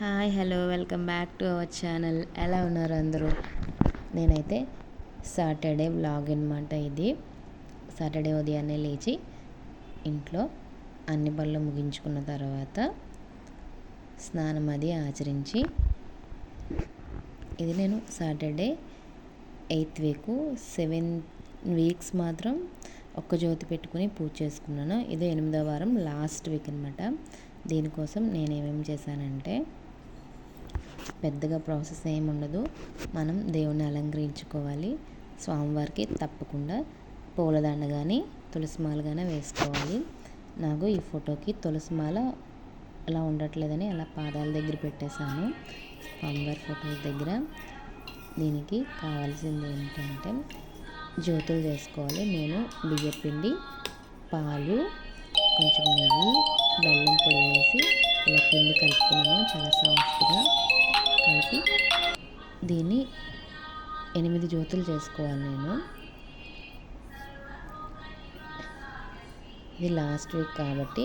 Hi hello welcome back to our channel. ఎలా ఉన్నారు అందరూ? నేనైతే సాటర్డే బ్లాగ్ అనమాట ఇది. సాటర్డే ఉదయాన్నే లేచి ఇంట్లో అన్ని పనులు ముగించుకున్న తర్వాత స్నానం అది ఆచరించి ఇది నేను Saturday eighth week seven weeks మాత్రం ఒక్క జ్యోతి పెట్టుకుని పూజ చేసుకున్నాను. ఇది ఎనిమిదో వారం లాస్ట్ వీక్ అనమాట దీనికోసం నేను ఏమేమి చేశానంటే పెద్దగా ప్రాసెస్ ఏమి ఉండదు. మనం దేవుణ్ణి అలంకరించుకోవాలి. స్వామివారికి తప్పకుండా పూలదండ కానీ తులసిమాల కానీ వేసుకోవాలి. నాకు ఈ ఫోటోకి తులసిమాల అలా ఉండట్లేదని అలా పాదాల దగ్గర పెట్టేశాను. స్వామివారి ఫోటోస్ దగ్గర. దీనికి కావాల్సింది ఏంటంటే జ్యోతులు చేసుకోవాలి నేను బియ్యపిండి పాలు కొంచెం నెయ్యి బెల్లం పొడి వేసి ఇలా పిండి కలుపుకున్నాను. చాలా సాఫ్ట్గా కలిపి దీన్ని ఎనిమిది జ్యోతులు చేసుకోవాలి నేను. ఇది లాస్ట్ వీక్ కాబట్టి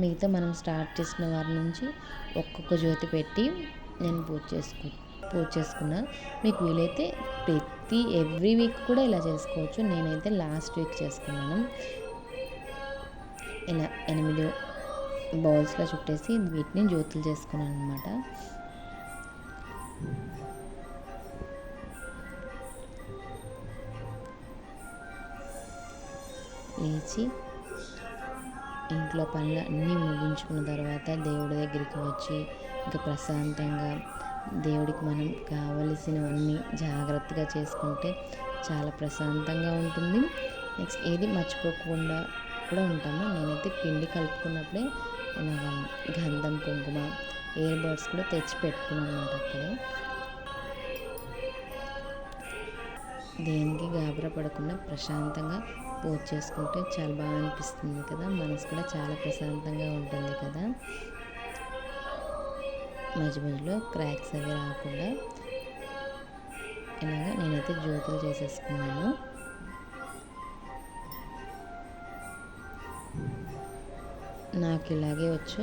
మిగతా మనం స్టార్ట్ చేసిన వారి నుంచి ఒక్కొక్క జ్యోతి పెట్టి నేను పూజ చేసుకు పూజ చేసుకున్నా. మీకు వీలైతే ప్రతి ఎవ్రీ వీక్ కూడా ఇలా చేసుకోవచ్చు. నేనైతే లాస్ట్ వీక్ చేసుకున్నాను. ఇలా ఎనిమిది బౌల్స్లో చుట్టేసి వీటిని జ్యోతులు చేసుకున్నాను అనమాట లేచి ఇంట్లో పనులు అన్నీ ముగించుకున్న తర్వాత దేవుడి దగ్గరికి వచ్చి ఇంకా ప్రశాంతంగా దేవుడికి మనం కావలసినవన్నీ జాగ్రత్తగా చేసుకుంటే చాలా ప్రశాంతంగా ఉంటుంది. నెక్స్ట్ ఏది మర్చిపోకుండా కూడా ఉంటాము. నేనైతే పిండి కలుపుకున్నప్పుడే గంధం కుంకుమ ఇయర్ బడ్స్ కూడా తెచ్చి పెట్టుకున్నాను అనమాట అక్కడే. దేనికి గాబరా పడకుండా ప్రశాంతంగా పూజ చేసుకుంటే చాలా బాగా అనిపిస్తుంది కదా. మనసు కూడా చాలా ప్రశాంతంగా ఉంటుంది కదా. మధ్య మధ్యలో క్రాక్స్ అవి రాకుండా ఇలాగ నేనైతే జ్యోతులు చేసేసుకున్నాను. నాకు ఇలాగే వచ్చు.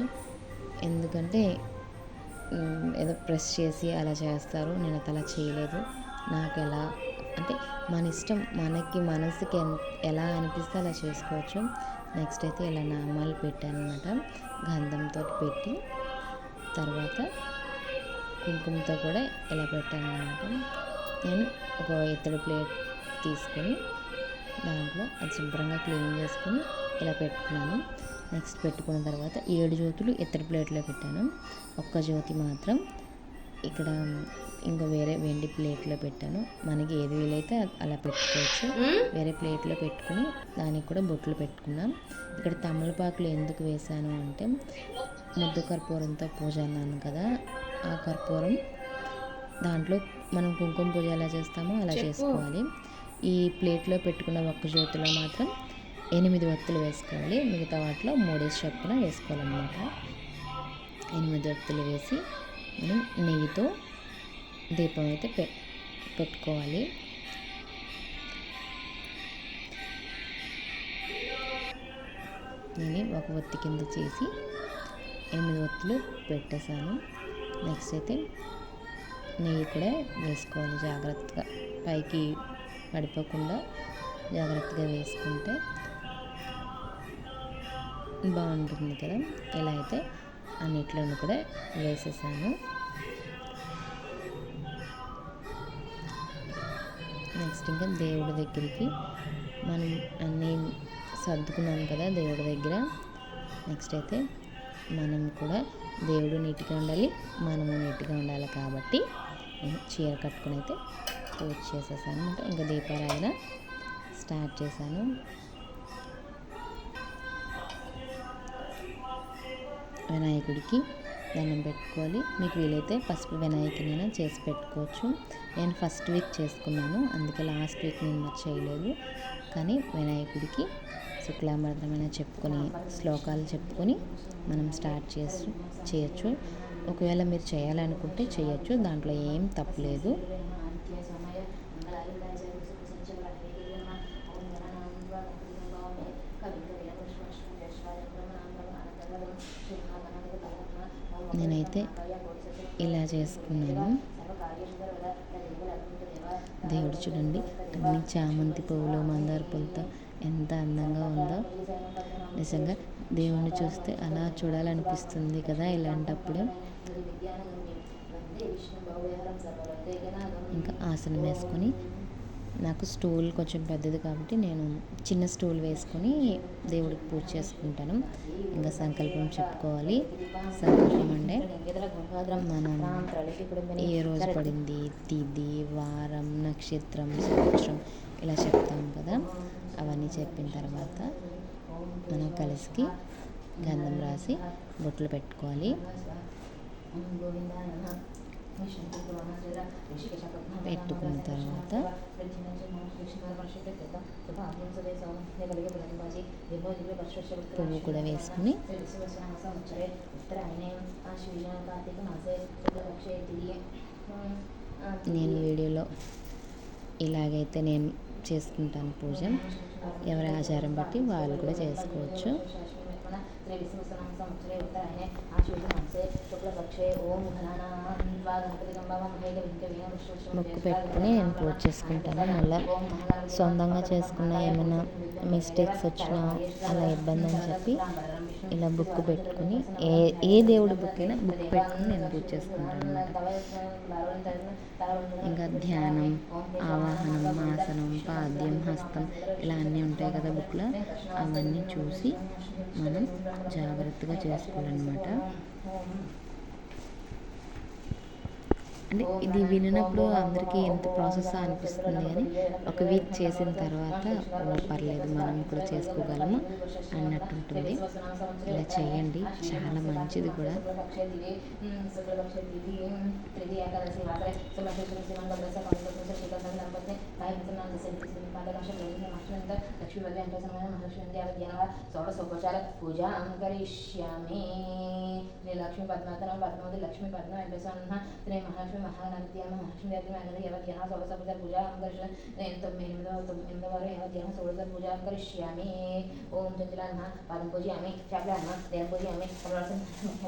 ఎందుకంటే ఏదో ప్రెస్ చేసి అలా చేస్తారు. నేను అది అలా చేయలేదు. నాకు ఎలా అంటే మన ఇష్టం మనకి మనసుకి ఎలా అనిపిస్తే అలా చేసుకోవచ్చు. నెక్స్ట్ అయితే ఇలా నామాలు పెట్టాను అనమాట గంధంతో పెట్టి తర్వాత కుంకుమతో కూడా ఇలా పెట్టాను అనమాట నేను ఒక ఇత్తడి ప్లేట్ తీసుకొని దాంట్లో అది శుభ్రంగా క్లీన్ చేసుకొని ఇలా పెట్టుకున్నాను. నెక్స్ట్ పెట్టుకున్న తర్వాత ఏడు జ్యోతులు ఇత్తడి ప్లేట్లో పెట్టాను. ఒక్క జ్యోతి మాత్రం ఇక్కడ ఇంకా వేరే వెండి ప్లేట్లో పెట్టాను. మనకి ఏది వీలైతే అలా పెట్టుకోవచ్చు. వేరే ప్లేట్లో పెట్టుకుని దానికి కూడా బొట్లు పెట్టుకున్నాం ఇక్కడ తమలపాకులు ఎందుకు వేసాను అంటే ముద్దు కర్పూరంతో పూజ అన్నాను కదా ఆ కర్పూరం దాంట్లో మనం కుంకుమ పూజ ఎలా చేస్తామో అలా చేసుకోవాలి. ఈ ప్లేట్లో పెట్టుకున్న ఒక్క జ్యోతిలో మాత్రం ఎనిమిది వత్తులు వేసుకోవాలి. మిగతా వాటిలో మూడేసి చొప్పున వేసుకోవాలన్నమాట. ఎనిమిది వత్తులు వేసి మనం నెయ్యితో దీపం అయితే పె పెట్టుకోవాలి. నేను ఒక ఒత్తి కింద చేసి ఎనిమిది ఒత్తులు పెట్టేశాను. నెక్స్ట్ అయితే నెయ్యి కూడా వేసుకోవాలి జాగ్రత్తగా. పైకి పడిపోకుండా జాగ్రత్తగా వేసుకుంటే బాగుంటుంది కదా. ఇలా అయితే అన్నిట్లోనూ కూడా వేసేసాను. నెక్స్ట్ ఇంకా దేవుడి దగ్గరికి మనం అన్నీ సర్దుకున్నాం కదా దేవుడి దగ్గర. నెక్స్ట్ అయితే మనం కూడా దేవుడు నీట్గా ఉండాలి మనము నీట్గా ఉండాలి కాబట్టి నేను చీర కట్టుకుని అయితే పూజ చేసేసాను. అంటే ఇంకా దీపారాధన స్టార్ట్ చేశాను. వినాయకుడికి దండం పెట్టుకోవాలి. మీకు వీలైతే ఫస్ట్ వినాయకునైనా చేసి పెట్టుకోవచ్చు. నేను ఫస్ట్ వీక్ చేసుకున్నాను. అందుకే లాస్ట్ వీక్ నేను చేయలేదు. కానీ వినాయకుడికి శుక్లాంబరమైన చెప్పుకొని శ్లోకాలు చెప్పుకొని మనం స్టార్ట్ చేసి చేయొచ్చు. ఒకవేళ మీరు చేయాలనుకుంటే చేయొచ్చు. దాంట్లో ఏం తప్పలేదు నేనైతే ఇలా చేసుకున్నాను. దేవుడు చూడండి అన్ని చామంతి పువ్వులు మందార పువ్వులతో ఎంత అందంగా ఉందో. నిజంగా దేవుణ్ణి చూస్తే అలా చూడాలనిపిస్తుంది కదా ఇలాంటప్పుడు. ఇంకా ఆసనం వేసుకొని నాకు స్టూల్ కొంచెం పెద్దది కాబట్టి నేను చిన్న స్టూల్ వేసుకొని దేవుడికి పూజ చేసుకుంటాను. ఇంకా సంకల్పం చెప్పుకోవాలి. సంకల్పం అంటే మనం ఏ రోజు పడింది తిది వారం నక్షత్రం సంవత్సరం ఇలా చెప్తాం కదా. అవన్నీ చెప్పిన తర్వాత మనం కలిసికి గంధం రాసి బొట్లు పెట్టుకోవాలి. పెట్టుకున్న తర్వాత పువ్వు కూడా వేసుకుని నేను వీడియోలో ఇలాగైతే నేను చేసుకుంటాను పూజ. ఎవరి ఆచారం బట్టి వాళ్ళు కూడా చేసుకోవచ్చు. మొక్కు పెట్టుకుని నేను పూజ చేసుకుంటాను. మళ్ళీ సొంతంగా చేసుకున్న ఏమైనా మిస్టేక్స్ వచ్చినా అలా ఇబ్బంది అని చెప్పి ఇలా బుక్ పెట్టుకుని ఏ ఏ దేవుడి బుక్ అయినా బుక్ పెట్టుకుని నేను పూజ చేసుకుంటాను ఇంకా ధ్యానం ఆవాహనం ఆసనం పాద్యం హస్తం ఇలా అన్నీ ఉంటాయి కదా బుక్లో. అవన్నీ చూసి మనం జాగ్రత్తగా చేసుకోవాలన్నమాట. అంటే ఇది వినినప్పుడు అందరికీ ఎంత ప్రాసెస్ అనిపిస్తుంది కానీ ఒక వీక్ చేసిన తర్వాత పర్లేదు మనం కూడా చేసుకోగలము అన్నట్టు ఉంటుంది. ఇలా చేయండి. చాలా మంచిది కూడా. పూజా కరిష్యామి లక్ష్మీ పద్మాతన పద్మావతి లక్ష్మీ పద్మ వెంకటేశ్వర శ్రీ మహాలక్ష్మి మహాగణపతి మహాలక్ష్మి దేవి మేఘది యవధ్యాన షోడశ పూజ పూజా కరిష్య నేను తొమ్మిది ఎనిమిదవ తొమ్మిది ఎనిమిదవ వారు యవధ్యాన షోడశ పూజా కరిష్యామి ఓం చంచలాన్మ పాదం పూజయామి చాపలాన్మ దేవం పూజయామి కమలాసం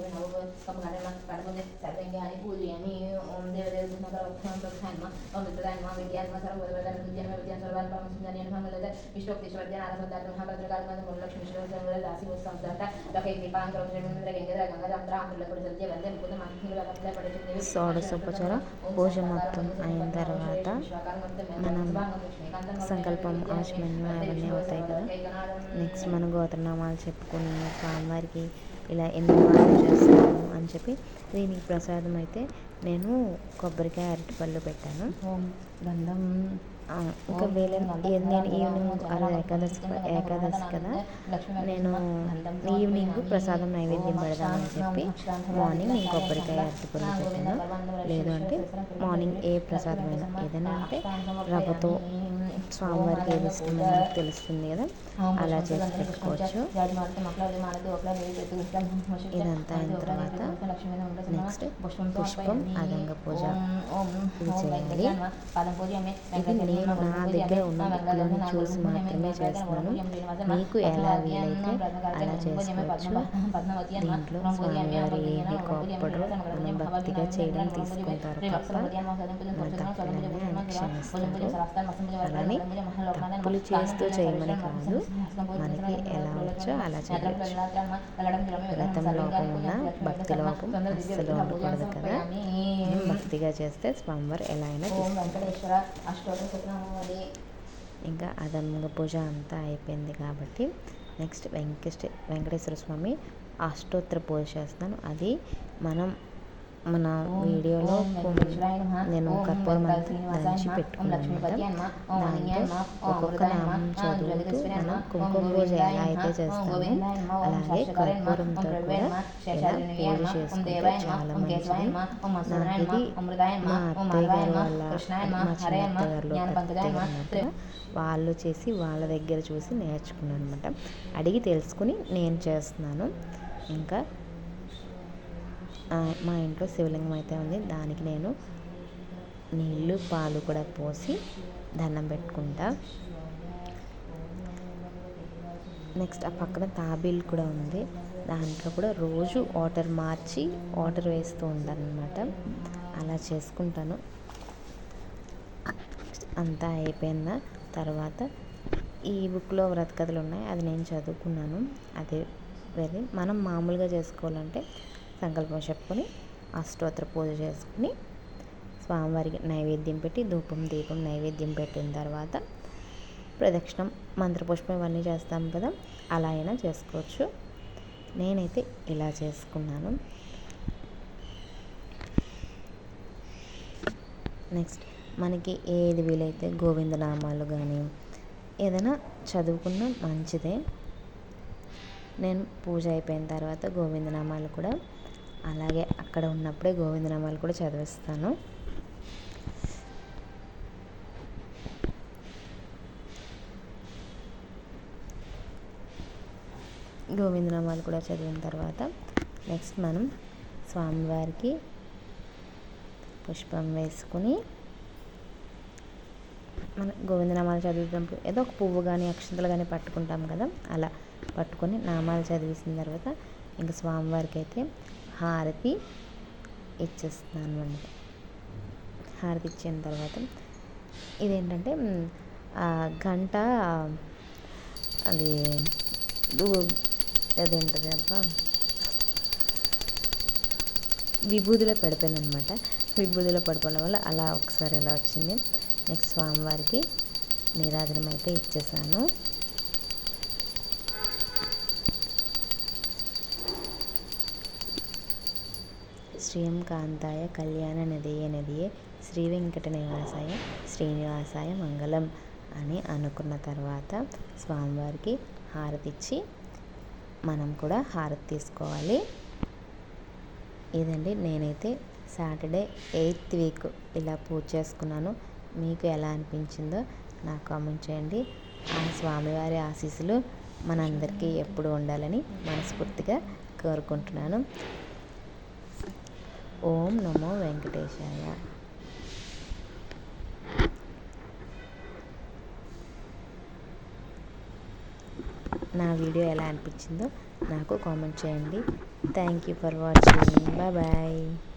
నవ కమలాన్మ పడముంది సర్వంగాని పూజయామి ఓం దేవదేవ దుర్మకర ప్రధాన్మ ఓం విద్యాన్మ విద్యాన్మ సర్వోదయ విద్యాన్మ విద్యాన్ సర్వాన్ పరమ సుందర్యాన్ మంగళద విష్ణోక్తేశ్వర్యాన్ ఆరసందాత మహాభద్రకాల మురళక్ష్మి శ్రీవత్సంగ దాసి వస్తాంత లకే దీపాంకరం శ్రీమంద్ర గంగర గంగరాంధ్ర ఆంధ్రలకుడు సత్య వందే ముకుంద మహిళ వందే పడుతుంది షోడశోపచార పూజ మొత్తం అయిన తర్వాత మనం సంకల్పం ఆశమన్యం అవన్నీ అవుతాయి కదా. నెక్స్ట్ మన గోత్రనామాలు చెప్పుకుని స్వామివారికి ఇలా ఎన్ని వారాలు చేస్తాము అని చెప్పి దీనికి ప్రసాదం అయితే నేను కొబ్బరికాయ అరటిపళ్ళు పెట్టాను. గంధం. ఏ- నేను ఈవినింగ్ అలా ఏకాదశి ఏకాదశి కదా నేను ఈవినింగ్ ప్రసాదం నైవేద్యం పెడదామని చెప్పి మార్నింగ్ నేను కొబ్బరికాయ అరటిపళ్ళు పెట్టాను. లేదు అంటే మార్నింగ్ ఏ ప్రసాదమైనా ఏదైనా అంటే రవ్వతో స్వామివారికి ఏది ఇష్టమో మనకు తెలుస్తుంది కదా అలా చేసి పెట్టుకోవచ్చు ఇదంతా అయిన తర్వాత నెక్స్ట్ పుష్పం అదంగ పూజ ఇది చేయాలి ఇది నేను నా దగ్గర ఉన్న బుక్లోని చూసి మాత్రమే చేస్తున్నాను మీకు ఎలా వీలైతే అలా చేసుకోవచ్చు దీంట్లో స్వామివారి ఏమి కోప్పడరు మనం భక్తిగా చేయడం తీసుకుంటారు తప్ప మన తప్పులన్నీ ఆయన క్షమిస్తారు అలానే తప్పులు చేస్తూ చేయమని కాదు. మనకి ఎలా వచ్చో అలా చేయవచ్చు వ్రతం లోపం ఉన్న భక్తి లోపం అస్సలు ఉండకూడదు కదా. భక్తిగా చేస్తే స్వామివారు ఎలా అయినా ఇంకా అదంగ పూజ అంతా అయిపోయింది కాబట్టి నెక్స్ట్ వెంకటేశ్వ వెంకటేశ్వర స్వామి అష్టోత్తర పూజ చేస్తాను. అది మనం మన వీడియోలో నేను కర్పూరం దంచి పెట్టుకున్నాను దాంతో ఒక్కొక్క నామం చదువుతూ మనం కుంకుమ పూజ ఎలా అయితే చేస్తామో అలాగే కర్పూరంతో కూడా ఇలా పూజ చేసుకుంటే చాలా మంచిది. నాకు ఇది మా అత్తయ్య గారు వాళ్ళ మా చిన్న అత్తగారు అత్తయ్య. అన్నమాట వాళ్ళు చేసి వాళ్ళ దగ్గర చూసి నేర్చుకున్నాను అనమాట. అడిగి తెలుసుకుని నేను చేస్తున్నాను. ఇంకా మా ఇంట్లో శివలింగం అయితే ఉంది. దానికి నేను నీళ్ళు పాలు కూడా పోసి దండం పెట్టుకుంటా. నెక్స్ట్ ఆ పక్కన తాబేలు కూడా ఉంది. దాంట్లో కూడా రోజు వాటర్ మార్చి వాటర్ వేస్తూ ఉంటాను అనమాట అలా చేసుకుంటాను. అంతా అయిపోయిన తర్వాత ఈ బుక్లో వ్రత కథలు ఉన్నాయి. అది నేను చదువుకున్నాను. అదే వేరే మనం మామూలుగా చేసుకోవాలంటే సంకల్పం చెప్పుకొని అష్టోత్తర పూజ చేసుకుని స్వామివారికి నైవేద్యం పెట్టి ధూపం దీపం నైవేద్యం పెట్టిన తర్వాత ప్రదక్షిణం మంత్రపుష్పం ఇవన్నీ చేస్తాం కదా అలా అయినా చేసుకోవచ్చు. నేనైతే ఇలా చేసుకున్నాను. నెక్స్ట్ మనకి ఏది వీలైతే గోవిందనామాలు కానీ ఏదైనా చదువుకున్న మంచిదే. నేను పూజ అయిపోయిన తర్వాత గోవిందనామాలు కూడా అలాగే అక్కడ ఉన్నప్పుడే గోవిందనామాలు కూడా చదివిస్తాను. గోవిందనామాలు కూడా చదివిన తర్వాత నెక్స్ట్ మనం స్వామివారికి పుష్పం వేసుకుని మన గోవిందనామాలు చదువుతున్నప్పుడు ఏదో ఒక పువ్వు కానీ అక్షంతలు కానీ పట్టుకుంటాం కదా అలా పట్టుకొని నామాలు చదివేసిన తర్వాత ఇంకా స్వామివారికి అయితే హారతి ఇచ్చేస్తున్నాను అనమాట. హారతి ఇచ్చిన తర్వాత ఇదేంటంటే గంట అది అదేంటది అబ్బా? విభూతిలో పడిపోయింది అనమాట. విభూతిలో పడిపోవడం వల్ల అలా ఒకసారి అలా వచ్చింది. నెక్స్ట్ స్వామివారికి నీరాజనం అయితే ఇచ్చేసాను. శ్రీయం కాంతాయ కళ్యాణ నదియే నదియే శ్రీ వెంకట నివాసాయ శ్రీనివాసాయ మంగళం అని అనుకున్న తర్వాత స్వామివారికి హారతి ఇచ్చి మనం కూడా హారతి తీసుకోవాలి ఇదండి నేనైతే సాటర్డే ఎయిత్ వీక్ ఇలా పూజ చేసుకున్నాను మీకు ఎలా అనిపించిందో నాకు కామెంట్ చేయండి. ఆ స్వామివారి ఆశీస్సులు మనందరికీ ఎప్పుడు ఉండాలని మనస్ఫూర్తిగా కోరుకుంటున్నాను. ఓం నమో వెంకటేశాయ. నా వీడియో ఎలా అనిపించిందో నాకు కామెంట్ చేయండి. Thank you for watching bye bye